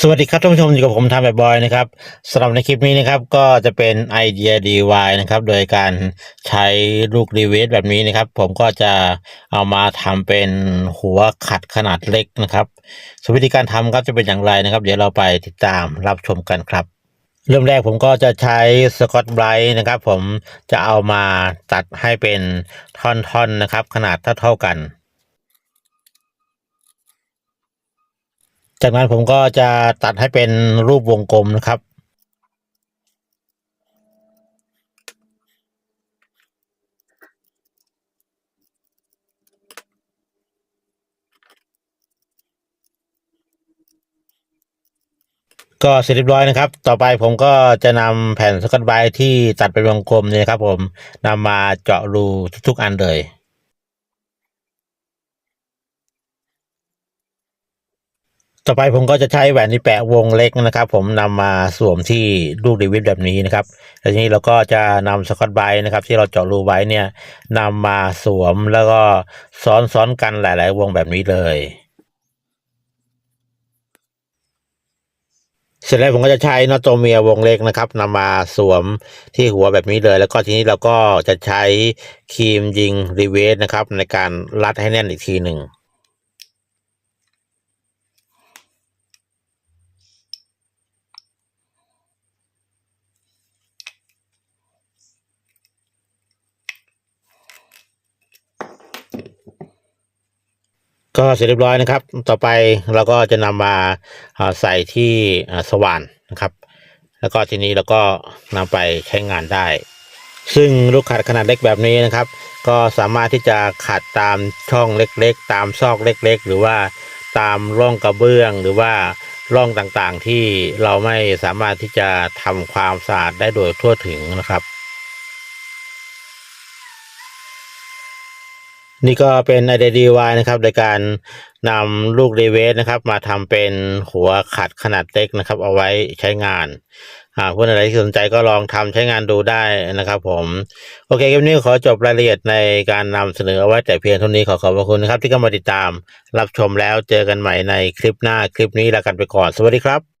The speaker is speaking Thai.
สวัสดีครับท่านผู้ชมอยู่กับผมทำแบบบอยนะครับสำหรับในคลิปนี้นะครับก็จะเป็นไอเดีย DIY นะครับโดยการใช้ลูกรีเวสแบบนี้นะครับ ผมก็จะเอามาทำเป็นหัวขัดขนาดเล็กนะครับส่วนวิธีการทำครับจะเป็นอย่างไรนะครับ เดี๋ยวเราไปติดตามรับชมกันครับ เริ่มแรกผมก็จะใช้สกอตไบรท์นะครับ ผมจะเอามาตัดให้เป็นท่อนๆนะครับ ขนาดเท่าๆกัน จากนั้นผมก็จะตัดให้เป็นรูปวงกลมนะครับ ก็เสร็จเรียบร้อยนะครับ ต่อไปผมก็จะนำแผ่นสกอตไบที่ตัดเป็นวงกลมนี่ครับผมนำมาเจาะรูทุกๆอันเลย ต่อไปผมก็จะใช้แหวนที่แปะวงเล็กนะครับ ผมนำมาสวมที่ลูกดีวิตแบบนี้นะครับแล้วทีนี้เราก็จะนำสกอตไบรท์นะครับ ที่เราเจาะรูไว้เนี่ยนำมาสวมแล้วก็ซ้อนซ้อนกันหลาย ๆ วงแบบนี้เลย เสร็จแล้วผมก็จะใช้น็อตตัวเมียวงเล็กนะครับนำมาสวมที่หัวแบบนี้เลย แล้วก็ทีนี้เราก็จะใช้ครีมยิงรีเวสนะครับ ในการรัดให้แน่นอีกทีหนึ่ง ก็เสร็จเรียบร้อยนะครับ ต่อไปเราก็จะนำมาอ่าใส่ที่สว่านนะครับ แล้วก็ทีนี้เราก็นำไปใช้งานได้ ซึ่งลูกขัดขนาดเล็กแบบนี้นะครับ ก็สามารถที่จะขัดตามช่องเล็กๆ ตามซอกเล็กๆ หรือว่าตามร่องกระเบื้องหรือว่าร่องต่างๆที่เราไม่สามารถที่จะทำความสะอาดได้โดยทั่วถึงนะครับ นี่ก็เป็นไอเดีย DIY นะครับในการนำลูกเดเวสนะครับ มาทำเป็นหัวขัดขนาดเล็กนะครับ เอาไว้ใช้งานอ่าเพื่อนอะไรที่สนใจก็ลองทำใช้งานดูได้นะครับ ผม โอเคคลิปนี้ขอจบรายละเอียดในการนำเสนอเอาไว้แต่เพียงเท่านี้ขอขอบพระคุณนะครับ ที่เข้ามาติดตามรับชมแล้วเจอกันใหม่ในคลิปหน้าคลิปนี้ลากันไปก่อน สวัสดีครับ